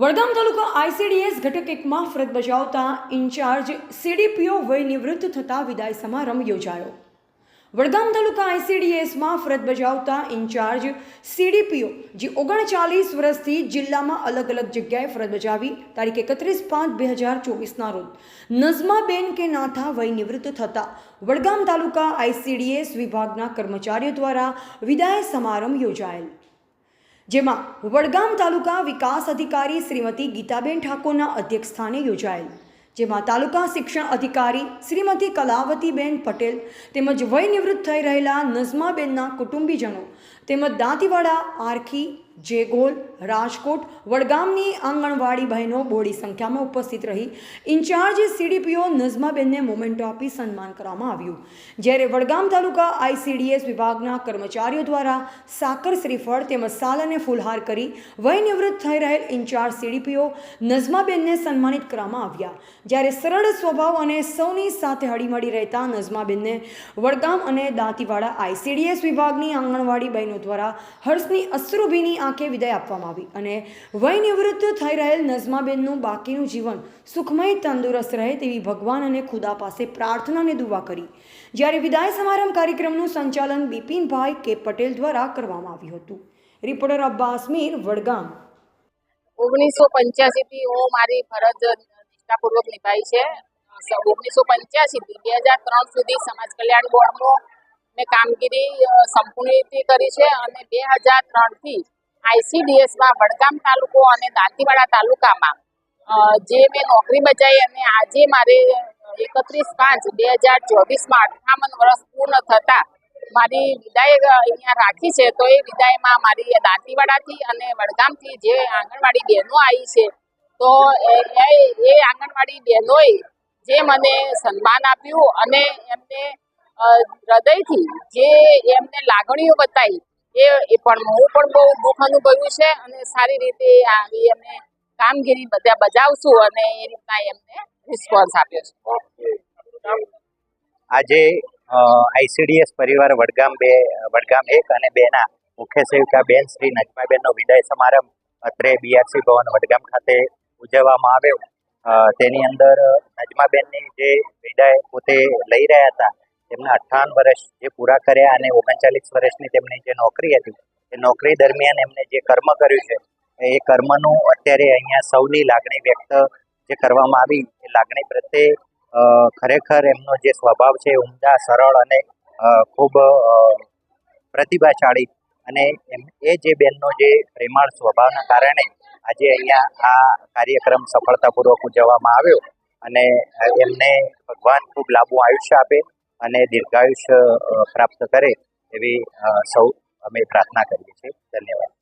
વડગામ તાલુકા ICDS ઘટક એકમાં ફરજ બજાવતા ઇન્ચાર્જ સીડીપીઓ વય નિવૃત્ત થતા વિદાય સમારંભ યોજાયો. વડગામ તાલુકા આઈસીડીએસમાં ફરજ બજાવતા ઇન્ચાર્જ સીડીપીઓ જે ઓગણચાલીસ વર્ષથી જિલ્લામાં અલગ અલગ જગ્યાએ ફરજ બજાવી, તારીખ એકત્રીસ પાંચ બે હજાર ચોવીસના રોજ નઝમાબેન કે નાથા વય નિવૃત્ત થતા વડગામ તાલુકા આઈસીડીએસ વિભાગના કર્મચારીઓ દ્વારા વિદાય સમારંભ યોજાયેલ. જેમાં વડગામ તાલુકા વિકાસ અધિકારી શ્રીમતી ગીતાબેન ઠાકોરના અધ્યક્ષસ્થાને યોજાયેલ, જેમાં તાલુકા શિક્ષણ અધિકારી શ્રીમતી કલાવતીબેન પટેલ તેમજ વય નિવૃત્ત થઈ રહેલા નઝમાબેનના કુટુંબીજનો તેમજ દાંતીવાડા આરખી જેગોલ, રાજકોટ, વડગામની આંગણવાડી બહેનો બોડી સંખ્યામાં ઉપસ્થિત રહી. ઇન્ચાર્જ સીડીપીઓ નઝમાબેનને મોમેન્ટો આપી સન્માન કરવામાં આવ્યું. જ્યારે વડગામ તાલુકા આઈસીડીએસ વિભાગના કર્મચારીઓ દ્વારા સાકર શ્રીફળ તેમજ સાલ અને ફૂલહાર કરી વય નિવૃત્ત થઈ રહેલ ઇન્ચાર્જ સીડીપીઓ નઝમાબેનને સન્માનિત કરવામાં આવ્યા. જ્યારે સરળ સ્વભાવ અને સૌની સાથે હળીમળી રહેતા નઝમાબેનને વડગામ અને દાંતીવાડા આઈસીડીએસ વિભાગની આંગણવાડી બહેનો દ્વારા હર્ષની અશ્રુભીની આંખે વિદાય આપવામાં આવી અને વયનિવૃત્ત થઈ રહેલ નઝમાબેનનું બાકીનું જીવન સુખમય, તંદુરસ્ત રહે તેવી ભગવાન અને ખુદા પાસે પ્રાર્થનાને દુવા કરી. જ્યારે વિદાય સમારંભ કાર્યક્રમનું સંચાલન બિપિનભાઈ કે પટેલ દ્વારા કરવામાં આવ્યું હતું. રિપોર્ટર અબ્બાસ મીર, વડગામ. ઓગણીસો પંચ્યાસીથી હું મારી ફરજ નિષ્ઠાપૂર્વક નિભાવી છે. ઓગણીસો પંચ્યાસીથી બે હજાર ત્રણ સુધી સમાજ કલ્યાણ બોર્ડમાં મેં કામગીરી સંપૂર્ણ રીતે કરી છે અને બે હજાર ત્રણથી આઈસીડીએસમાં વડગામ તાલુકો અને દાંતીવાડા તાલુકામાં જે મેં નોકરી બજાવી અને આજે મારે એકત્રીસ પાંચ બે હજાર ચોવીસમાં અઠ્ઠાવન વર્ષ પૂર્ણ થતાં મારી વિદાય અહીંયા રાખી છે, તો એ વિદાયમાં મારી દાંતીવાડાથી અને વડગામથી જે આંગણવાડી બહેનો આવી છે, તો એ આંગણવાડી બહેનોએ જે મને સન્માન આપ્યું અને એમને હૃદયથી જે એમને લાગણીઓ બતાવી એ એ પણ હું પણ બહુ દુઃખ અનુભવ્યું છે અને સારી રીતે આવી અમે કામગીરી બધા બજાવશું અને એ રીતના એમને રિસ્પોન્સ આપ્યો છે. આજે આઈસીડીએસ પરિવાર વડગામ બે, વડગામ એક અને બેના મુખ્ય સેવિકા બેન શ્રી નજમાબેનનો વિદાય સમારંભ અત્રે બીઆરસી ભવન વડગામ ખાતે ઉજવવામાં આવ્યો. તેની અંદર નજમાબેનની જે વિદાય પોતે લઈ રહ્યા હતા તેમના અઠ્ઠાવન વર્ષ જે પૂરા કર્યા અને ઓગણચાલીસ વર્ષની તેમની જે નોકરી હતી, એ નોકરી દરમિયાન એમને જે કર્મ કર્યું છે, એ કર્મનું અત્યારે અહીંયા સૌની લાગણી વ્યક્ત જે કરવામાં આવી, એ લાગણી પ્રત્યે ખરેખર એમનો જે સ્વભાવ છે, ઉમદા, સરળ અને ખૂબ પ્રતિભાશાળી અને એમ, એ જે બેનનો જે પ્રેમાળ સ્વભાવના કારણે આજે અહીંયા આ કાર્યક્રમ સફળતાપૂર્વક ઉજવવામાં આવ્યો અને એમને ભગવાન ખૂબ લાંબુ આયુષ્ય આપે અને દીર્ઘાયુષ્ય પ્રાપ્ત કરે એવી સૌ અમે પ્રાર્થના કરીએ છીએ. ધન્યવાદ.